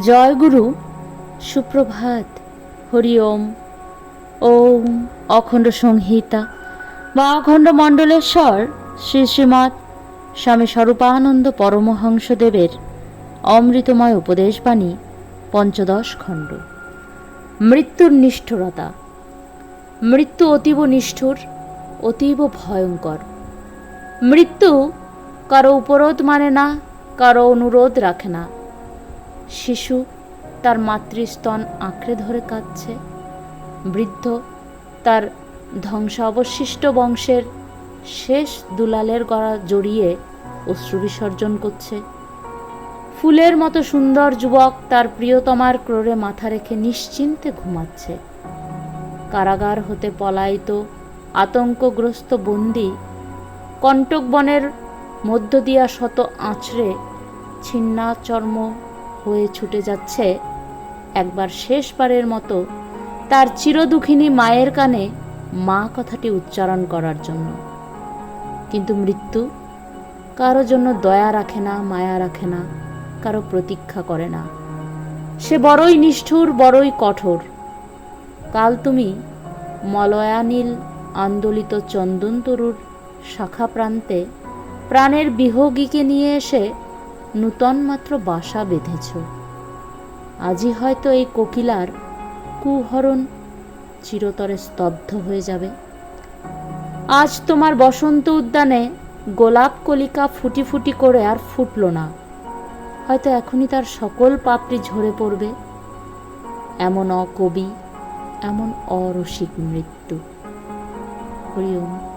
জয় গুরু সুপ্রভাত, হরি ওম ওম অখণ্ড সংহিতা, বা অখণ্ড মণ্ডলেশ্বর, শ্রী শ্রীমৎ স্বামী স্বরূপানন্দ পরমহংসদেবের অমৃতময় উপদেশবাণী, পঞ্চদশ খণ্ড। মৃত্যুর নিষ্ঠুরতা। মৃত্যু অতীব নিষ্ঠুর, অতীব ভয়ঙ্কর। মৃত্যু কারও উপরোধ মানে না, কারও অনুরোধ রাখে না। শিশু তার মাতৃস্তন আঁকড়ে ধরে কাঁদছে। বৃদ্ধ তার ধ্বংসাবশিষ্ট বংশের শেষ দুলালের গড়া জড়িয়ে অশ্রু বিসর্জন করছে। ফুলের মতো সুন্দর যুবক তার প্রিয়তমার ক্রোড়ে মাথা রেখে নিশ্চিন্তে ঘুমাচ্ছে। কারাগার হতে পলায়িত আতঙ্কগ্রস্ত বন্দি কণ্টক বনের মধ্য দিয়া শত আঁচড়ে ছিন্নাচর্ম হয়ে ছুটে যাচ্ছে একবার শেষবারের মতো তার চিরদুখিনী মায়ের কানে মা কথাটি উচ্চারণ করার জন্য। কিন্তু মৃত্যু কারও জন্য দয়া রাখে না, মায়া রাখে না, কারও প্রতীক্ষা করে না। সে বড়ই নিষ্ঠুর, বড়ই কঠোর। কাল তুমি মলয়ানীল আন্দোলিত চন্দনতরুর শাখা প্রান্তে প্রাণের বিহগীকে নিয়ে এসে নূতন মাত্র বাসা বেঁধেছ। আজই হয়তো এই কোকিলার কুহরণ চিরতরে স্তব্ধ হয়ে যাবে। আজ তোমার বসন্ত উদ্যানে গোলাপ কলিকা ফুটি ফুটি করে আর ফুটল না। হয়তো এখনই তার সকল পাপড়ি ঝরে পড়বে। এমন অকবি, এমন অরসিক মৃত্যু। হরি ওম।